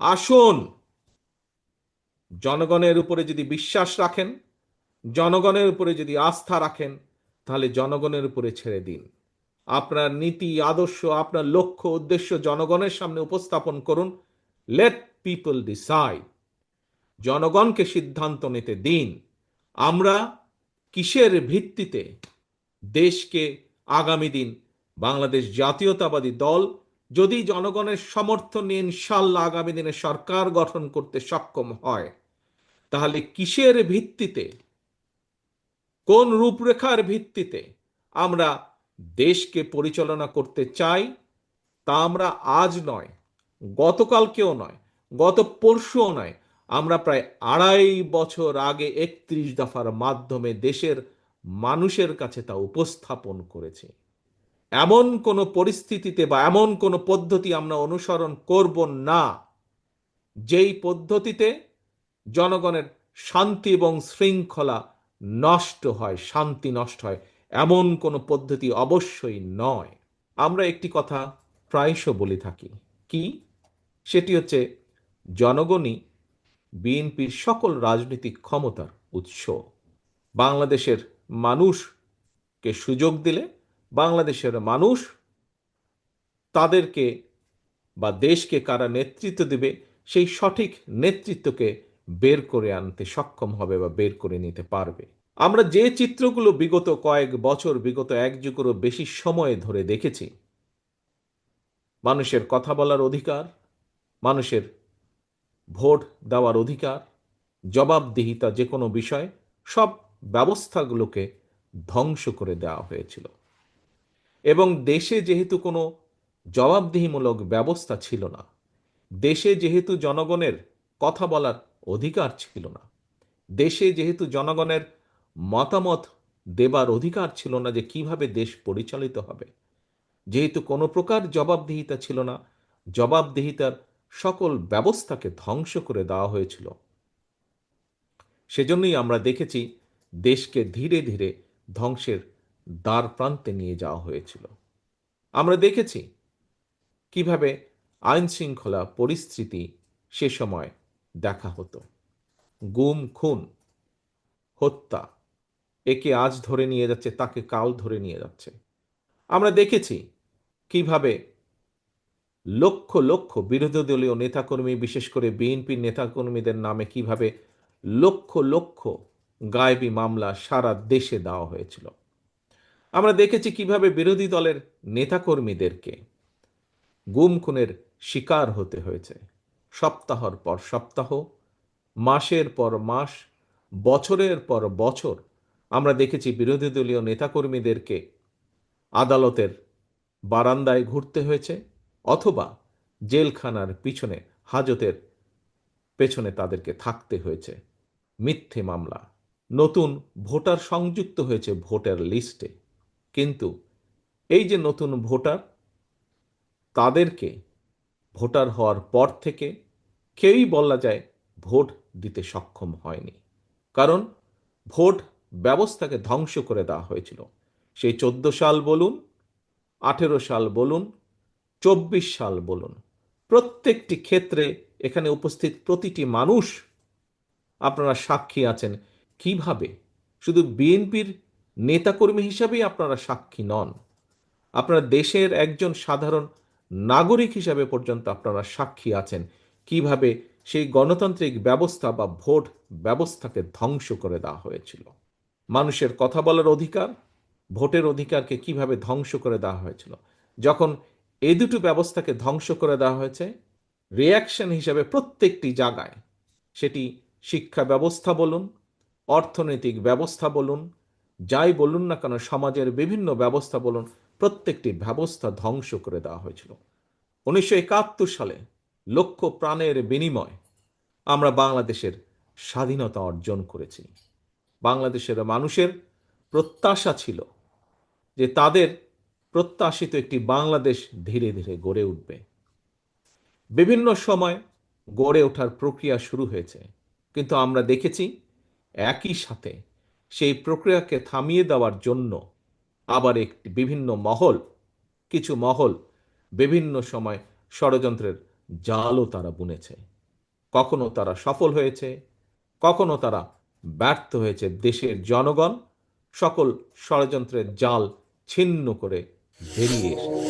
আসুন। জনগণের উপরে যদি বিশ্বাস রাখেন, জনগণের উপরে যদি আস্থা রাখেন, তাহলে জনগণের উপরে ছেড়ে দিন। আপনার নীতি, আদর্শ, আপনার লক্ষ্য, উদ্দেশ্য জনগণের সামনে উপস্থাপন করুন। লেট পিপল ডিসাইড জনগণকে সিদ্ধান্ত নিতে দিন। আমরা কিসের ভিত্তিতে দেশকে আগামী দিন বাংলাদেশ জাতীয়তাবাদী দল যদি জনগণের সমর্থন নিয়ে ইনশাল্লাহ আগামী দিনে সরকার গঠন করতে সক্ষম হয়, তাহলে কিসের ভিত্তিতে, কোন রূপরেখার ভিত্তিতে আমরা দেশকে পরিচালনা করতে চাই, তা আমরা আজ নয়, গতকালকেও নয়, গত পরশুও নয়, আমরা প্রায় আড়াই বছর আগে একত্রিশ দফার মাধ্যমে দেশের মানুষের কাছে তা উপস্থাপন করেছি। এমন কোনো পরিস্থিতিতে বা এমন কোনো পদ্ধতি আমরা অনুসরণ করব না, যেই পদ্ধতিতে জনগণের শান্তি এবং শৃঙ্খলা নষ্ট হয়, শান্তি নষ্ট হয়, এমন কোনো পদ্ধতি অবশ্যই নয়। আমরা একটি কথা প্রায়শ বলে থাকি। কি? সেটি হচ্ছে জনগণই বিএনপির সকল রাজনৈতিক ক্ষমতার উৎস। বাংলাদেশের মানুষকে সুযোগ দিলে বাংলাদেশের মানুষ তাদেরকে বা দেশকে কারা নেতৃত্ব দেবে, সেই সঠিক নেতৃত্বকে বের করে আনতে সক্ষম হবে বা বের করে নিতে পারবে। আমরা যে চিত্রগুলো বিগত কয়েক বছর, বিগত এক যুগেরও বেশি সময় ধরে দেখেছি, মানুষের কথা বলার অধিকার, মানুষের ভোট দেওয়ার অধিকার, জবাবদিহিতা যে কোনো বিষয়, সব ব্যবস্থাগুলোকে ধ্বংস করে দেওয়া হয়েছিল। এবং দেশে যেহেতু কোনো জবাবদিহিমূলক ব্যবস্থা ছিল না, দেশে যেহেতু জনগণের কথা বলার অধিকার ছিল না, দেশে যেহেতু জনগণের মতামত দেবার অধিকার ছিল না যে কীভাবে দেশ পরিচালিত হবে, যেহেতু কোনো প্রকার জবাবদিহিতা ছিল না, জবাবদিহিতার সকল ব্যবস্থাকে ধ্বংস করে দেওয়া হয়েছিল। সেজন্যই আমরা দেখেছি দেশকে ধীরে ধীরে ধ্বংসের দ্বার প্রান্তে নিয়ে যাওয়া হয়েছিল। আমরা দেখেছি কীভাবে আইন শৃঙ্খলা পরিস্থিতি সে সময় দেখা হতো। গুম, খুন, হত্যা, একে আজ ধরে নিয়ে যাচ্ছে, তাকে কাল ধরে নিয়ে যাচ্ছে। আমরা দেখেছি কীভাবে লক্ষ লক্ষ বিরোধী দলীয় নেতাকর্মী, বিশেষ করে বিএনপির নেতাকর্মীদের নামে কীভাবে লক্ষ লক্ষ গায়েবী মামলা সারা দেশে দেওয়া হয়েছিল। আমরা দেখেছি কীভাবে বিরোধী দলের নেতাকর্মীদেরকে গুম খুনের শিকার হতে হয়েছে। সপ্তাহর পর সপ্তাহ, মাসের পর মাস, বছরের পর বছর আমরা দেখেছি বিরোধী দলীয় নেতাকর্মীদেরকে আদালতের বারান্দায় ঘুরতে হয়েছে অথবা জেলখানার পিছনে, হাজতের পেছনে তাদেরকে থাকতে হয়েছে। মিথ্যে মামলা। নতুন ভোটার সংযুক্ত হয়েছে ভোটার লিস্টে। কিন্তু এই যে নতুন ভোটার, তাদেরকে ভোটার হওয়ার পর থেকে কেউই বলা যায় ভোট দিতে সক্ষম হয়নি। কারণ ভোট ব্যবস্থাকে ধ্বংস করে দেওয়া হয়েছিল। সেই চোদ্দ সাল বলুন, আঠেরো সাল বলুন, চব্বিশ সাল বলুন, প্রত্যেকটি ক্ষেত্রে এখানে উপস্থিত প্রতিটি মানুষ আপনারা সাক্ষী আছেন। কীভাবে? শুধু বিএনপির নেতাকর্মী হিসাবেই আপনারা সাক্ষী নন। আপনারা দেশের একজন সাধারণ নাগরিক হিসাবে পর্যন্ত আপনারা সাক্ষী আছেন। কীভাবে সেই গণতান্ত্রিক ব্যবস্থা বা ভোট ব্যবস্থাকে ধ্বংস করে দেওয়া হয়েছিল? মানুষের কথা বলার অধিকার, ভোটের অধিকারকে কীভাবে ধ্বংস করে দেওয়া হয়েছিল? যখন এ দুটো ব্যবস্থাকে ধ্বংস করে দেওয়া হয়েছে রিয়াকশন হিসাবে প্রত্যেকটি জায়গায় সেটি শিক্ষা ব্যবস্থা বলুন, অর্থনৈতিক ব্যবস্থা বলুন যাই বলুন না কেন, সমাজের বিভিন্ন ব্যবস্থা বলুন, প্রত্যেকটি ব্যবস্থা ধ্বংস করে দেওয়া হয়েছিল। উনিশশো একাত্তর সালে লক্ষ প্রাণের বিনিময় আমরা বাংলাদেশের স্বাধীনতা অর্জন করেছি। বাংলাদেশের মানুষের প্রত্যাশা ছিল যে তাদের প্রত্যাশিত একটি বাংলাদেশ ধীরে ধীরে গড়ে উঠবে। বিভিন্ন সময় গড়ে ওঠার প্রক্রিয়া শুরু হয়েছে, কিন্তু আমরা দেখেছি একই সাথে সেই প্রক্রিয়াকে থামিয়ে দেওয়ার জন্য আবার একটি বিভিন্ন মহল, কিছু মহল বিভিন্ন সময় ষড়যন্ত্রের জালও তারা বুনেছে। কখনো তারা সফল হয়েছে, কখনো তারা ব্যর্থ হয়েছে দেশের জনগণ। সকল ষড়যন্ত্রের জাল ছিন্ন করে বেরিয়ে এসেছে।